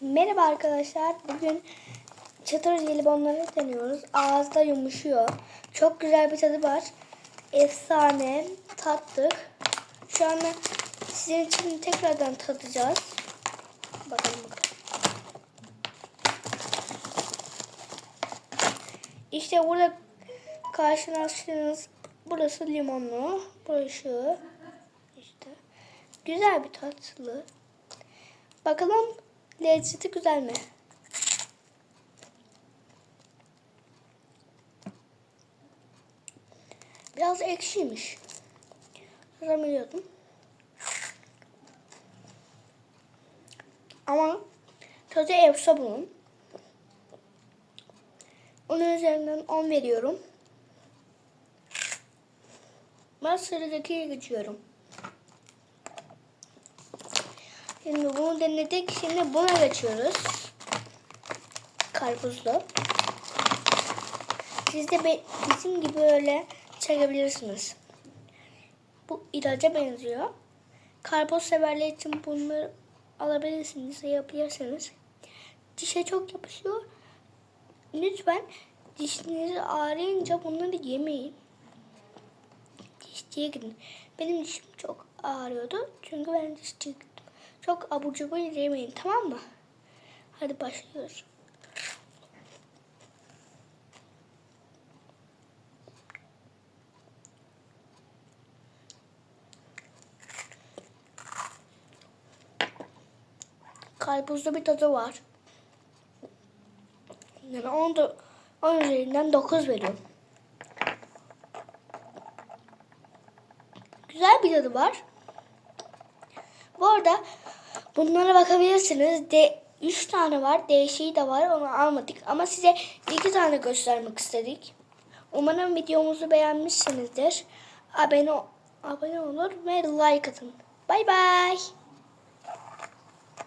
Merhaba arkadaşlar. Bugün çıtır jelibonları deniyoruz. Ağızda yumuşuyor. Çok güzel bir tadı var. Efsane. Tattık. Şu anda sizin için tekrardan tadacağız. Bakalım bakalım. İşte burada karşılaştığınız burası limonlu. Burası işte. Güzel bir tatlı. Bakalım lezzeti güzel mi? Biraz ekşiymiş. Sanmıyordum. Ama tadı efsa bunun. Onun üzerinden 10 veriyorum. Ben sıradaki geçiyorum. Şimdi bunu denedik. Şimdi buna geçiyoruz. Karpuzlu. Siz de bizim gibi öyle çekebilirsiniz. Bu ilaca benziyor. Karpuz severler için bunları alabilirsiniz, yapabilirsiniz. Dişe çok yapışıyor. Lütfen dişiniz ağrıyınca bunları yemeyin. Dişçiye gidin. Benim dişim çok ağrıyordu. Çünkü ben dişçiye. Çok abur cubur yemeyin tamam mı? Hadi başlıyoruz. Karpuzda bir tadı var. Yani 10, da, 10 üzerinden 9 veriyorum. Güzel bir tadı var. Bu arada bunlara bakabilirsiniz. De 3 tane var. Değişiği de var. Onu almadık. Ama size 2 tane göstermek istedik. Umarım videomuzu beğenmişsinizdir. Abone, abone olur ve like atın. Bay bay.